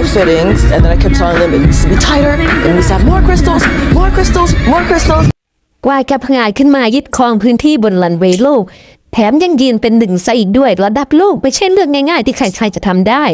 five fittings, and then I kept telling them it needs to be tighter, it needs to have more crystals, more crystals, more crystals. กวายกับพงายขึ้นมายึดครองพื้นที่บนลันเวย์โลก แถมยังยืนเป็นหนึ่งซะอีกด้วยระดับโลกไม่ใช่เรื่องง่ายๆ ที่ใครๆจะทำได้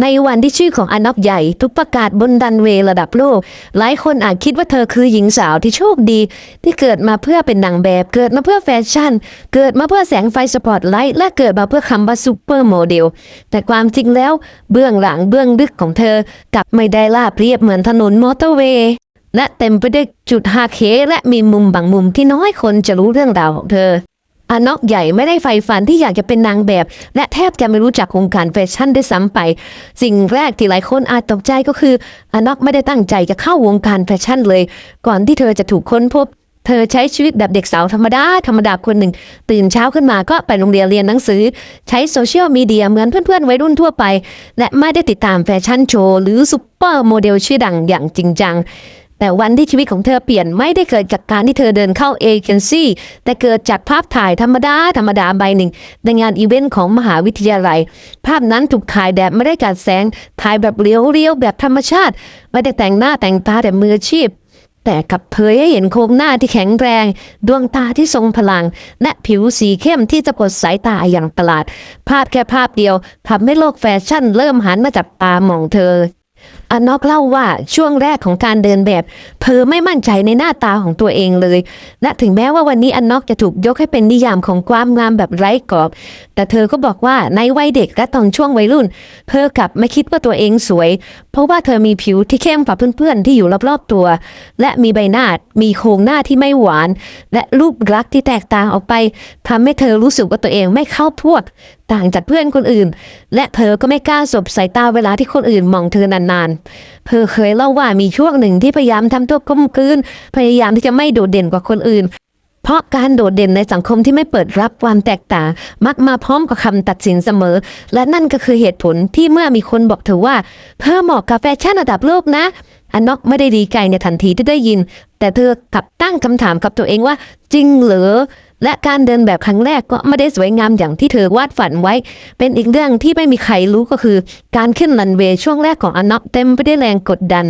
ในวันที่ชื่อของอนอกใหญ่ทุกประกาศบนดันเวย์ระดับโลก หลายคนอาจคิดว่าเธอคือหญิงสาวที่โชคดี ที่เกิดมาเพื่อเป็นนางแบบ เกิดมาเพื่อแฟชั่น เกิดมาเพื่อแสงไฟสปอตไลท์ และเกิดมาเพื่อคำว่าซูเปอร์โมเดล แต่ความจริงแล้วเบื้องหลังเบื้องลึกของเธอกลับไม่ได้ราบเรียบเหมือนถนนมอเตอร์เวย์และเต็มไปด้วยจุดหักเหและมีมุมบางมุมที่น้อยคนจะรู้เรื่องราวของเธอ อานอกใหญ่ไม่ได้ใฝ่ฝันที่อยากจะเป็นนางแบบ และแทบจะไม่รู้จักวงการแฟชั่นได้ซ้ำไป สิ่งแรกที่หลายคนอาจตกใจก็คืออานอกไม่ได้ตั้งใจจะเข้าวงการแฟชั่นเลย ก่อนที่เธอจะถูกค้นพบ เธอใช้ชีวิตแบบเด็กสาวธรรมดา ธรรมดาคนหนึ่ง ตื่นเช้าขึ้นมาก็ไปโรงเรียนเรียนหนังสือ ใช้โซเชียลมีเดียเหมือนเพื่อนๆวัยรุ่นทั่วไป และไม่ได้ติดตามแฟชั่นโชว์หรือซูเปอร์โมเดลชื่อดังอย่างจริงจัง แต่วันที่ชีวิตของเธอเปลี่ยนไม่ได้เกิดจากการที่เธอเดินเข้าเอเจนซี่แต่เกิดจากภาพถ่ายธรรมดา ธรรมดาใบหนึ่ง ในงานอีเวนต์ของมหาวิทยาลัย ภาพนั้นถูกถ่ายแบบไม่ได้กัดแสง ถ่ายแบบเรียวๆแบบธรรมชาติ ไม่ได้แต่งหน้าแต่งตาแต่มืออาชีพ แต่กับเผยให้เห็นโครงหน้าที่แข็งแรง ดวงตาที่ทรงพลัง และผิวสีเข้มที่จะกดสายตาอย่างประหลาด ภาพแค่ภาพเดียวทำให้โลกแฟชั่นเริ่มหันมาจับตามองเธอ อานอกเล่าว่าช่วงแรกของการเดินแบบเธอไม่มั่นใจในหน้าตาของตัวเองเลย และถึงแม้ว่าวันนี้อันนอกจะถูกยกให้เป็นนิยามของความงามแบบไร้กรอบ แต่เธอก็บอกว่าในวัยเด็กและตอนช่วงวัยรุ่นเธอกลับไม่คิดว่าตัวเองสวย เพราะว่าเธอมีผิวที่เข้มกว่าเพื่อนๆที่อยู่รอบๆตัว และมีใบหน้ามีโครงหน้าที่ไม่หวาน และรูปลักษณ์ที่แตกต่างออกไปทำให้เธอรู้สึกว่าตัวเองไม่เข้าพวกต่างจากเพื่อนคนอื่น และเธอก็ไม่กล้าสบสายตาเวลาที่คนอื่นมองเธอนานๆเธอเคยเล่าว่ามีช่วงหนึ่งที่พยายามทำตัวกลมกลืน พยายามที่จะไม่โดดเด่นกว่าคนอื่น เพราะการโดดเด่นในสังคมที่ไม่เปิดรับความแตกต่าง มักมาพร้อมกับคำตัดสินเสมอ และนั่นก็คือเหตุผลที่เมื่อมีคนบอกเธอว่าเธอเหมาะกับแฟชั่นระดับโลกนะอันนอกไม่ได้ดีใจในทันทีที่ได้ยิน แต่เธอกลับตั้งคำถามกับตัวเองว่าจริงเหรอ และการเดินแบบครั้งแรกก็ไม่ได้สวยงามอย่างที่เธอวาดฝันไว้ เป็นอีกเรื่องที่ไม่มีใครรู้ก็คือ การขึ้นรันเวย์ช่วงแรกของอนนอกเต็มไปด้วยแรงกดดัน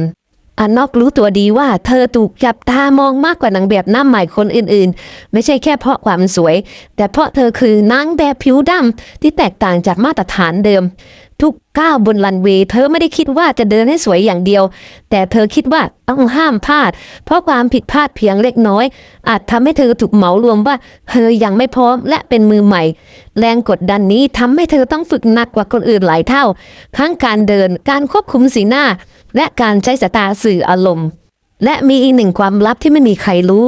อานอกรู้ตัวดีว่าเธอถูกจับตามองมากกว่านางแบบหน้าใหม่คนอื่นๆ ไม่ใช่แค่เพราะความสวย แต่เพราะเธอคือนางแบบผิวดำที่แตกต่างจากมาตรฐานเดิม ทุกก้าวบนรันเวย์เธอไม่ได้คิดว่าจะเดินให้สวยอย่างเดียว แต่เธอคิดว่าต้องห้ามพลาด เพราะความผิดพลาดเพียงเล็กน้อย อาจทำให้เธอถูกเหมารวมว่าเธอยังไม่พร้อมและเป็นมือใหม่ แรงกดดันนี้ทำให้เธอต้องฝึกหนักกว่าคนอื่นหลายเท่า ทั้งการเดินการควบคุมสีหน้า และการใช้สายตาสื่ออารมณ์ และมีอีกหนึ่งความลับที่ไม่มีใครรู้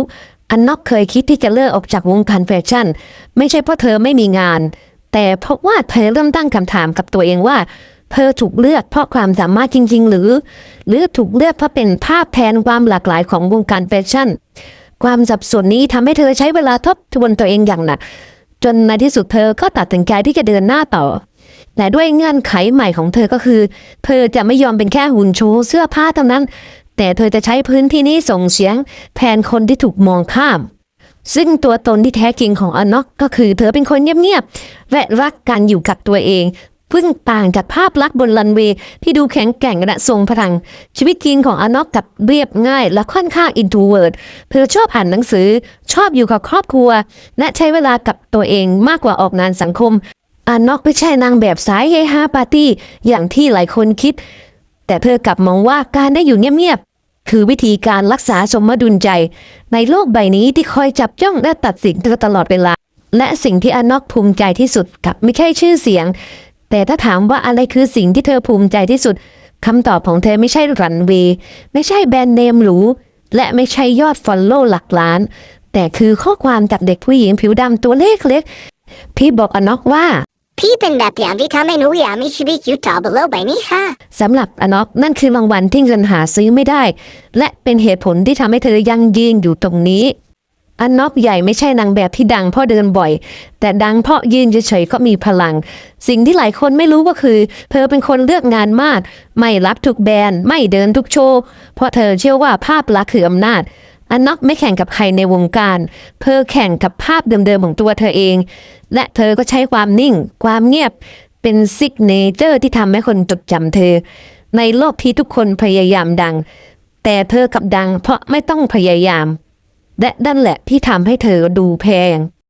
อันนอกเคยคิดที่จะเลิกออกจากวงการแฟชั่น ไม่ใช่เพราะเธอไม่มีงาน แต่เพราะว่าเธอเริ่มตั้งคำถามกับตัวเองว่า เธอถูกเลือกเพราะความสามารถจริง ๆ หรือ หรือถูกเลือกเพราะเป็นภาพแทนความหลากหลายของวงการแฟชั่น ความสับสนนี้ทำให้เธอใช้เวลาทบทวนตัวเองอย่างหนักจนในที่สุดเธอก็ตัดสินใจที่จะเดินหน้าต่อ แต่ด้วยเงื่อนไขใหม่ของเธอก็คือ เธอจะไม่ยอมเป็นแค่หุ่นโชว์เสื้อผ้าเท่านั้น แต่เธอจะใช้พื้นที่นี้ส่งเสียงแทนคนที่ถูกมองข้าม ซึ่งตัวตนที่แท้จริงของอนอกก็คือเธอเป็นคนเงียบๆและรักการอยู่กับตัวเองพิ่งต่างจากภาพลักษณ์บนรันเวย์ที่ดูแข็งแกร่งและทรงพลัง ชีวิตจริงของอนอกกับเรียบง่าย และค่อนข้างอินทรเวิร์ดเธอชอบอ่านหนังสือ ชอบอยู่กับครอบครัว และใช้เวลากับตัวเองมากกว่าออกงานสังคมอนอกไม่ใช่นางแบบสายเฮฮาปาร์ตี้อย่างที่หลายคนคิด แต่เธอกลับมองว่าการได้อยู่เงียบๆ คือวิธีการรักษาสมดุลใจ ในโลกใบนี้ที่คอยจับจ้องและตัดสินเธอตลอดเวลา และสิ่งที่อนอกภูมิใจที่สุดกับไม่ใช่ชื่อเสียง แต่ถ้าถามว่าอะไรคือสิ่งที่เธอภูมิใจที่สุดคำตอบของเธอไม่ใช่รันเวย์ไม่ใช่แบรนด์เนมหรูและไม่ใช่ยอดฟอลโล่หลักล้าน แต่คือข้อความจากเด็กผู้หญิงผิวดำตัวเล็กๆพี่บอกอนอกว่า พี่เป็นแบบอย่างที่ทำให้หนูอยากมีชีวิตอยู่ต่อบนโลกใบนี้ค่ะสำหรับอนอกนั่นคือรางวัลที่เงินหาซื้อไม่ได้ และเป็นเหตุผลที่ทำให้เธอยังยืนอยู่ตรงนี้อนอกใหญ่ไม่ใช่นางแบบที่ดังเพราะเดินบ่อย แต่ดังเพราะยืนเฉยๆก็มีพลัง สิ่งที่หลายคนไม่รู้ก็คือ เธอเป็นคนเลือกงานมาก ไม่รับทุกแบรนด์ไม่เดินทุกโชว์เพราะเธอเชื่อว่าภาพลักษณ์คืออำนาจ อันนอกไม่แข่งกับใครในวงการเธอแข่งกับภาพเดิมๆของตัวเธอเอง และเธอก็ใช้ความนิ่ง ความเงียบเป็นซิกเนเจอร์ที่ทำให้คนจดจำเธอ ในโลกที่ทุกคนพยายามดัง แต่เธอกับดังเพราะไม่ต้องพยายาม และนั่นแหละที่ทำให้เธอดูแพง